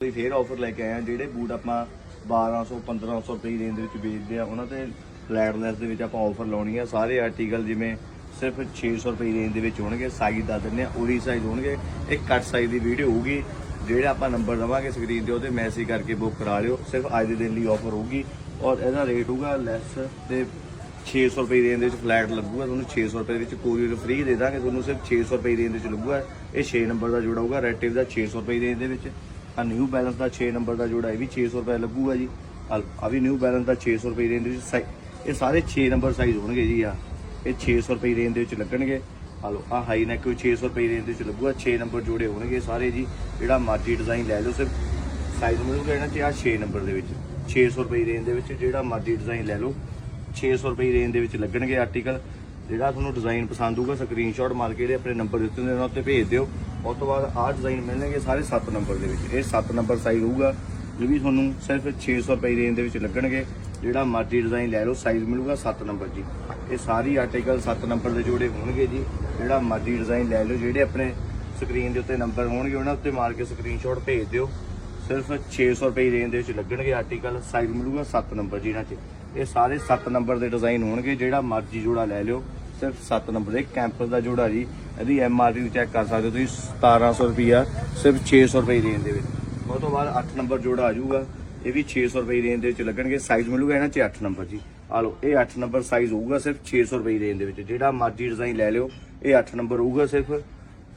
ਕੋਈ ਫੇਰ ਆਫਰ ਲੈ ਕੇ ਆਏ ਆ, ਜਿਹੜੇ ਬੂਟ ਆਪਾਂ 1200 1500 ਰੁਪਏ ਦੀ ਰੇਂਜ ਦੇ ਵਿੱਚ ਵੇਚਦੇ ਆ, ਉਹਨਾਂ ਤੇ ਫਲੈਟਨੈਸ ਦੇ ਵਿੱਚ ਆਪਾਂ ਆਫਰ ਲਾਉਣੀ ਆ। ਸਾਰੇ ਆਰਟੀਕਲ ਜਿਵੇਂ ਸਿਰਫ 600 ਰੁਪਏ ਦੀ ਰੇਂਜ ਦੇ ਵਿੱਚ ਹੋਣਗੇ ਸਾਈਜ਼ ਦੱਸ ਦਿੰਦੇ ਆ, ਉਹੀ ਸਾਈਜ਼ ਹੋਣਗੇ। ਇੱਕ ਕੱਟ ਸਾਈਜ਼ ਦੀ ਵੀਡੀਓ ਹੋਊਗੀ, ਜਿਹੜਾ ਆਪਾਂ ਨੰਬਰ ਦਵਾਂਗੇ ਸਕਰੀਨ ਤੇ, ਉਹਦੇ ਮੈਸੇਜ ਕਰਕੇ ਬੁੱਕ ਕਰਾ ਲਿਓ। ਸਿਰਫ ਅੱਜ ਦੇ ਦਿਨ ਲਈ ਆਫਰ ਹੋਊਗੀ ਔਰ ਇਹਦਾ ਰੇਟ ਹੋਊਗਾ ਲੈਸ ਤੇ 600 ਰੁਪਏ ਦੀ ਰੇਂਜ ਦੇ ਵਿੱਚ ਫਲੈਟ ਲੱਗੂਗਾ। ਤੁਹਾਨੂੰ 600 ਰੁਪਏ ਦੇ ਵਿੱਚ ਕੋਰੀਅਰ ਫ੍ਰੀ ਦੇ ਦਾਂਗੇ। ਤੁਹਾਨੂੰ ਸਿਰਫ 600 ਰੁਪਏ ਦੀ ਰੇਂਜ ਦੇ ਵਿੱਚ ਲੱਗੂਗਾ। ਇਹ 6 ਨੰਬਰ ਦਾ ਜੋੜਾ ਹੋਊਗਾ ਰੈਟਿਵ ਦਾ 600 ਰੁਪਏ ਦੀ ਰੇਂਜ ਦੇ ਵਿੱਚ। ਆ ਨਿਊ ਬੈਲੈਂਸ ਦਾ 6 ਨੰਬਰ ਦਾ ਜੋੜਾ, ਇਹ ਵੀ 600 ਰੁਪਏ ਲੱਗੂਗਾ ਜੀ। ਆ ਵੀ ਨਿਊ ਬੈਲੈਂਸ ਦਾ 600 ਰੁਪਏ ਦੀ ਰੇਂਜ ਦੇ ਵਿੱਚ ਇਹ ਸਾਰੇ 6 ਨੰਬਰ ਸਾਈਜ਼ ਹੋਣਗੇ ਜੀ ਆ। ਇਹ 600 ਰੁਪਏ ਦੀ ਰੇਂਜ ਦੇ ਵਿੱਚ ਲੱਗਣਗੇ। ਆ ਲਓ ਆ ਹਾਈ ਨੈਕ ਵੀ 600 ਰੁਪਏ ਦੀ ਰੇਂਜ ਦੇ ਵਿੱਚ ਲੱਗੂਗਾ 6 ਨੰਬਰ ਜੋੜੇ ਹੋਣਗੇ ਸਾਰੇ ਜੀ। ਜਿਹੜਾ ਮਰਜ਼ੀ ਡਿਜ਼ਾਈਨ ਲੈ ਲਓ, ਸਿਰਫ ਸਾਈਜ਼ ਮਿਲੂਗਾ ਇਹਨਾਂ 'ਚ ਆ 6 ਨੰਬਰ ਦੇ ਵਿੱਚ। 600 ਰੁਪਏ ਦੀ ਰੇਂਜ ਦੇ ਵਿੱਚ ਜਿਹੜਾ ਮਰਜ਼ੀ ਡਿਜ਼ਾਈਨ ਲੈ ਲਓ 600 ਰੁਪਏ ਦੀ ਰੇਂਜ ਦੇ ਵਿੱਚ ਲੱਗਣਗੇ ਆਰਟੀਕਲ ਜਿਹੜਾ ਤੁਹਾਨੂੰ ਡਿਜ਼ਾਈਨ ਪਸੰਦ ਹੋਊਗਾ ਸਕਰੀਨਸ਼ਾਟ ਮਾਰ ਕੇ ਜਿਹੜੇ ਆਪਣੇ ਨੰਬਰ ਦਿੱਤੇ ਨੇ, ਉਹਨਾਂ ਉੱਤੇ ਭੇਜ ਦਿਓ। ਉਸ ਤੋਂ ਬਾਅਦ ਆਹ ਡਿਜ਼ਾਈਨ ਮਿਲਣਗੇ ਸਾਰੇ 7 ਨੰਬਰ ਦੇ ਵਿੱਚ। ਇਹ 7 ਨੰਬਰ ਸਾਈਜ਼ ਹੋਊਗਾ, ਇਹ ਵੀ ਤੁਹਾਨੂੰ ਸਿਰਫ 600 ਰੁਪਏ ਰੇਂਜ ਦੇ ਵਿੱਚ ਲੱਗਣਗੇ। ਜਿਹੜਾ ਮਰਜ਼ੀ ਡਿਜ਼ਾਈਨ ਲੈ ਲਓ ਸਾਈਜ਼ ਮਿਲੂਗਾ 7 ਨੰਬਰ ਜੀ ਇਹ ਸਾਰੀ ਆਰਟੀਕਲ 7 ਨੰਬਰ ਦੇ ਜੋੜੇ ਹੋਣਗੇ ਜੀ। ਜਿਹੜਾ ਮਰਜ਼ੀ ਡਿਜ਼ਾਈਨ ਲੈ ਲਓ, ਜਿਹੜੇ ਆਪਣੇ ਸਕਰੀਨ ਦੇ ਉੱਤੇ ਨੰਬਰ ਹੋਣਗੇ, ਉਹਨਾਂ ਉੱਤੇ ਮਾਰ ਕੇ ਸਕਰੀਨਸ਼ਾਟ ਭੇਜ ਦਿਓ। ਸਿਰਫ 600 ਰੁਪਏ ਦੀ ਰੇਂਜ ਦੇ ਵਿੱਚ ਲੱਗਣਗੇ ਆਰਟੀਕਲ ਸਾਈਜ਼ ਮਿਲੂਗਾ 7 ਨੰਬਰ ਜੀ ਇਹਨਾਂ 'ਚ। ਇਹ ਸਾਰੇ 7 ਨੰਬਰ ਦੇ ਡਿਜ਼ਾਈਨ ਹੋਣਗੇ, ਜਿਹੜਾ ਮਰਜ਼ੀ ਜੋੜਾ ਲੈ ਲਿਓ। ਸਿਰਫ 7 ਨੰਬਰ ਦੇ ਕੈਂਪਸ ਦਾ ਜੋੜਾ ਜੀ। ਇਹਦੀ ਐਮ ਆਰ ਪੀ ਚੈੱਕ ਕਰ ਸਕਦੇ ਹੋ ਤੁਸੀਂ 1700 ਰੁਪਿਆ ਸਿਰਫ 600 ਰੁਪਏ ਦੀ ਰੇਂਜ ਦੇ ਵਿੱਚ। ਉਸ ਤੋਂ ਬਾਅਦ 8 ਨੰਬਰ ਜੋੜਾ ਆ ਜਾਊਗਾ, ਇਹ ਵੀ 600 ਰੁਪਏ ਦੀ ਰੇਂਜ ਦੇ ਵਿੱਚ ਲੱਗਣਗੇ। ਸਾਈਜ਼ ਮਿਲੂਗਾ ਇਹਨਾਂ 'ਚ 8 ਨੰਬਰ ਜੀ। ਆ ਲਓ, ਇਹ 8 ਨੰਬਰ ਸਾਈਜ਼ ਹੋਊਗਾ ਸਿਰਫ 600 ਰੁਪਏ ਦੀ ਰੇਂਜ ਦੇ ਵਿੱਚ। ਜਿਹੜਾ ਮਰਜ਼ੀ ਡਿਜ਼ਾਈਨ ਲੈ ਲਿਓ, ਇਹ 8 ਨੰਬਰ ਹੋਊਗਾ ਸਿਰਫ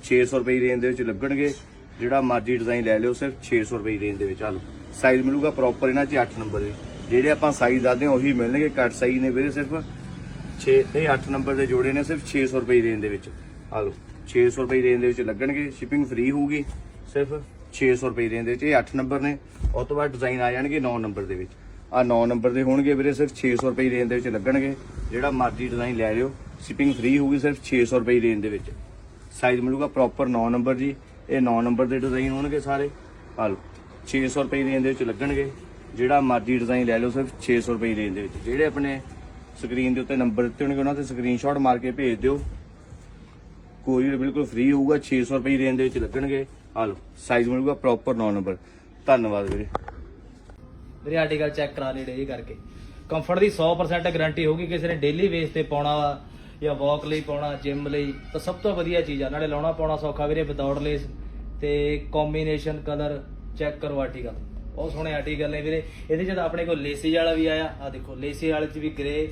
600 ਰੁਪਏ ਦੀ ਰੇਂਜ ਦੇ ਵਿੱਚ ਲੱਗਣਗੇ। ਜਿਹੜਾ ਮਰਜ਼ੀ ਡਿਜ਼ਾਈਨ ਲੈ ਲਿਓ, ਸਿਰਫ 600 ਰੁਪਏ ਦੀ ਰੇਂਜ ਦੇ ਵਿੱਚ। ਆ ਲਓ ਸਾਈਜ਼ ਮਿਲੂਗਾ ਪ੍ਰੋਪਰ ਇਹਨਾਂ 'ਚ 8 ਨੰਬਰ ਦੇ। ਜਿਹੜੇ ਆਪਾਂ ਸਾਈਜ਼ ਦੱਸਦੇ ਹਾਂ, ਉਹੀ ਮਿਲਣਗੇ। ਕੱਟ ਸਾਈਜ਼ ਨੇ ਵੀਰੇ ਸਿਰਫ 6 ਇਹ 8 ਨੰਬਰ ਦੇ ਜੋੜੇ ਨੇ, ਸਿਰਫ 600 ਰੁਪਏ ਦੀ ਰੇਂਜ ਦੇ ਵਿੱਚ। ਆ ਲਓ 600 ਰੁਪਏ ਦੀ ਰੇਂਜ ਦੇ ਵਿੱਚ ਲੱਗਣਗੇ ਸ਼ਿਪਿੰਗ ਫ੍ਰੀ ਹੋਊਗੀ, ਸਿਰਫ 600 ਰੁਪਏ ਦੀ ਰੇਂਜ ਦੇ ਵਿੱਚ। ਇਹ 8 ਨੰਬਰ ਨੇ ਉਸ ਤੋਂ ਬਾਅਦ ਡਿਜ਼ਾਈਨ ਆ ਜਾਣਗੇ 9 ਨੰਬਰ ਦੇ ਵਿੱਚ। ਆ 9 ਨੰਬਰ ਦੇ ਹੋਣਗੇ ਵੀਰੇ, ਸਿਰਫ 600 ਰੁਪਏ ਦੀ ਰੇਂਜ ਦੇ ਵਿੱਚ ਲੱਗਣਗੇ। ਜਿਹੜਾ ਮਰਜ਼ੀ ਡਿਜ਼ਾਈਨ ਲੈ ਲਿਓ ਸ਼ਿਪਿੰਗ ਫ੍ਰੀ ਹੋਊਗੀ, ਸਿਰਫ 600 ਰੁਪਏ ਦੀ ਰੇਂਜ ਦੇ ਵਿੱਚ। ਸਾਈਜ਼ ਮਿਲੂਗਾ ਪ੍ਰੋਪਰ 9 ਨੰਬਰ ਜੀ। ਇਹ 9 ਨੰਬਰ ਦੇ ਡਿਜ਼ਾਈਨ ਹੋਣਗੇ ਸਾਰੇ। ਆ ਲਓ 600 ਰੁਪਏ ਦੀ ਰੇਂਜ ਦੇ ਵਿੱਚ ਲੱਗਣਗੇ। ਜਿਹੜਾ ਮਰਜ਼ੀ ਡਿਜ਼ਾਈਨ ਲੈ ਲਓ, ਸਿਰਫ 600 ਰੁਪਏ ਦੀ ਰੇਂਜ ਦੇ ਵਿੱਚ। ਜਿਹੜੇ ਆਪਣੇ ਸਕਰੀਨ ਦੇ ਉੱਤੇ ਨੰਬਰ ਦਿੱਤੇ ਹੋਣਗੇ, ਉਹਨਾਂ ਤੇ ਸਕਰੀਨਸ਼ਾਟ ਮਾਰ ਕੇ ਭੇਜ ਦਿਓ। ਕੋਰੀਅਰ ਬਿਲਕੁਲ ਫ੍ਰੀ ਹੋਊਗਾ 600 ਰੁਪਏ ਰੇਂਜ ਦੇ ਵਿੱਚ ਲੱਗਣਗੇ। ਆ ਲਓ ਸਾਈਜ਼ ਮਿਲੂਗਾ ਪ੍ਰੋਪਰ 9 ਨੰਬਰ ਧੰਨਵਾਦ ਵੀਰੇ। ਵੀਰੇ ਆਰਟੀਕਲ ਚੈੱਕ ਕਰਾ ਲਈ ਡੇ ਕਰਕੇ। ਕੰਫਰਟ ਦੀ 100% ਗਾਰੰਟੀ ਹੋਊਗੀ, ਕਿਸੇ ਨੇ ਡੇਲੀ ਬੇਸ ਤੇ ਪਾਉਣਾ ਵਾ, ਜਾਂ ਵਾਕ ਲਈ ਪਾਉਣਾ ਜਿਮ ਲਈ, ਤਾਂ ਸਭ ਤੋਂ ਵਧੀਆ ਚੀਜ਼ ਆ। ਨਾਲੇ ਲਾਉਣਾ ਪਾਉਣਾ ਸੌਖਾ ਵੀਰੇ ਵਿਦਆਊਟ ਲੇਸ ਤੇ ਕੰਬੀਨੇਸ਼ਨ ਕਲਰ ਚੈੱਕ ਕਰੋ ਆਰਟੀਕਲ ਬਹੁਤ ਸੋਹਣੇ ਆਰਟੀਕਲ ਨੇ ਵੀਰੇ। ਇਹਦੇ 'ਚ ਤਾਂ ਆਪਣੇ ਕੋਲ ਲੇਸੀ ਵਾਲਾ ਵੀ ਆਇਆ। ਆ ਦੇਖੋ ਲੇਸੀ ਵਾਲੇ ਚ ਵੀ ਗ੍ਰੇ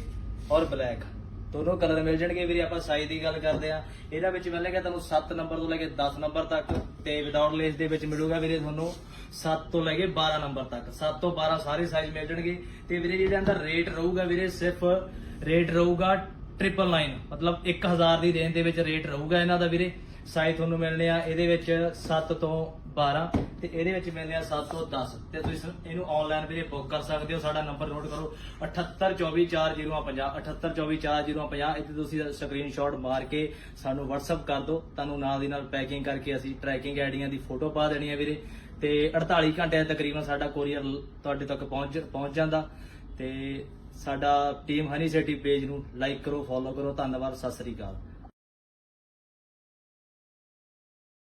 ਔਰ ਬਲੈਕ ਦੋਨੋਂ ਕਲਰ ਮਿਲ ਜਾਣਗੇ ਵੀਰੇ, ਆਪਾਂ ਸਾਈਜ਼ ਦੀ ਗੱਲ ਕਰਦੇ ਆ ਇਹਦਾ ਵਿੱਚ ਮਿਲੇਗਾ ਤੁਹਾਨੂੰ 7 ਨੰਬਰ ਤੋਂ ਲੈ ਕੇ 10 ਨੰਬਰ ਤੱਕ ਤੇ ਵਿਦਆਊਟ ਲੇਸ ਦੇ ਵਿੱਚ ਮਿਲੂਗਾ ਵੀਰੇ ਤੁਹਾਨੂੰ 7 ਤੋਂ ਲੈ ਕੇ 12 ਨੰਬਰ ਤੱਕ। 7 ਤੋਂ 12 ਸਾਰੇ ਸਾਈਜ਼ ਮਿਲ ਜਾਣਗੇ। ਤੇ ਵੀਰੇ ਜਿਹਦੇ ਅੰਦਰ ਰੇਟ ਰਹੂਗਾ ਵੀਰੇ, ਸਿਰਫ ਰੇਟ ਰਹੂਗਾ 999 ਮਤਲਬ 1000 ਦੀ ਰੇਂਜ ਦੇ ਵਿੱਚ ਰੇਟ ਰਹੂਗਾ ਇਹਨਾਂ ਦਾ ਵੀਰੇ। ਸਾਈਜ਼ ਤੁਹਾਨੂੰ ਮਿਲਣੇ ਆ ਇਹਦੇ ਵਿੱਚ 7 ਤੋਂ 12 ਤੇ ਇਹਦੇ ਵਿੱਚ ਮਿਲਣੇ ਆ 7 ਤੋਂ 10 ਤੇ ਤੁਸੀਂ ਇਹਨੂੰ ਆਨਲਾਈਨ ਵੀਰੇ ਬੁੱਕ ਕਰ ਸਕਦੇ ਹੋ, ਸਾਡਾ ਨੰਬਰ ਨੋਟ ਕਰੋ। 78244050 78244050 ਇੱਥੇ ਤੁਸੀਂ ਸਕਰੀਨਸ਼ਾਟ ਮਾਰ ਕੇ ਸਾਨੂੰ WhatsApp ਕਰ ਦਿਓ। ਤੁਹਾਨੂੰ ਨਾਲ ਦੀ ਨਾਲ ਪੈਕਿੰਗ ਕਰਕੇ ਅਸੀਂ ਟਰੈਕਿੰਗ ਆਈਡੀਆਂ ਦੀ ਫੋਟੋ ਪਾ ਦੇਣੀ ਹੈ ਵੀਰੇ। ਤੇ 48 ਘੰਟਿਆਂ ਤਕਰੀਬਨ ਸਾਡਾ ਕੋਰੀਅਰ ਤੁਹਾਡੇ ਤੱਕ ਪਹੁੰਚ ਪਹੁੰਚ ਜਾਂਦਾ। ਤੇ ਸਾਡਾ ਟੀਮ ਹਨੀ ਸੇਟੀ ਪੇਜ ਨੂੰ ਲਾਈਕ ਕਰੋ ਫੋਲੋ ਕਰੋ। ਧੰਨਵਾਦ, ਸਤਿ ਸ੍ਰੀ ਅਕਾਲ।